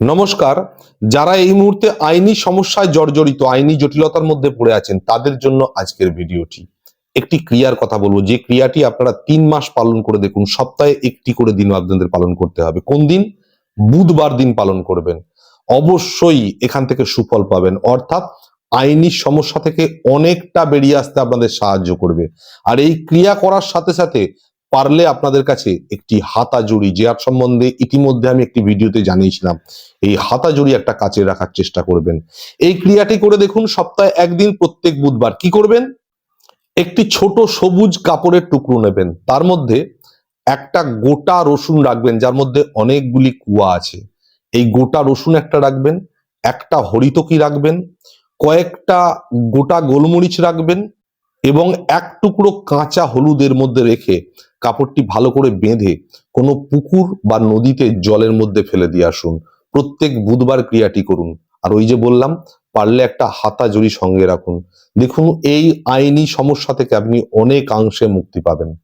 নমস্কার, যারা এই মুহূর্তে আইনি সমস্যায় জর্জরিত, আইনি জটিলতার মধ্যে পড়ে আছেন, তাদের জন্য আজকের ভিডিওটি। একটি ক্রিয়ার কথা বলব, যে ক্রিয়াটি আপনারা তিন মাস পালন করে দেখুন, সপ্তাহে একটি করে দিন আপনাদের পালন করতে হবে। কোন দিন? বুধবার দিন পালন করবেন। অবশ্যই এখান থেকে সুফল পাবেন। অর্থাৎ আইনি সমস্যা থেকে অনেকটা বেরিয়ে আসতে আপনাদের সাহায্য করবে। আর এই ক্রিয়া করার সাথে সাথে পারলে আপনাদের কাছে একটি হাতা জুড়ি যার সম্বন্ধে ইতিমধ্যে আমি একটি ভিডিওতে জানিয়েছিলাম, এই হাতা জুড়ি একটা কাছে রাখার চেষ্টা করবেন। এই ক্রিয়াটি করে দেখুন, সপ্তাহে একদিন প্রত্যেক বুধবার কি করবেন? একটি ছোট সবুজ কাপড়ের টুকরো নেবেন। তার মধ্যে একটা গোটা রসুন রাখবেন, যার মধ্যে অনেকগুলি কুয়া আছে। এই গোটা রসুন একটা রাখবেন, একটা হরিতকি রাখবেন, কয়েকটা গোটা গোলমরিচ রাখবেন এবং এক টুকরো কাঁচা হলুদের মধ্যে রেখে কাপড়টি ভালো করে বেঁধে কোনো পুকুর বা নদীতে জলের মধ্যে ফেলে দিয়ে আসুন। প্রত্যেক বুধবার ক্রিয়াটি করুন। আর ওই যে বললাম, পারলে একটা হাতা জড়ি সঙ্গে রাখুন। দেখুন, এই আইনি সমস্যা থেকে আপনি অনেকাংশে মুক্তি পাবেন।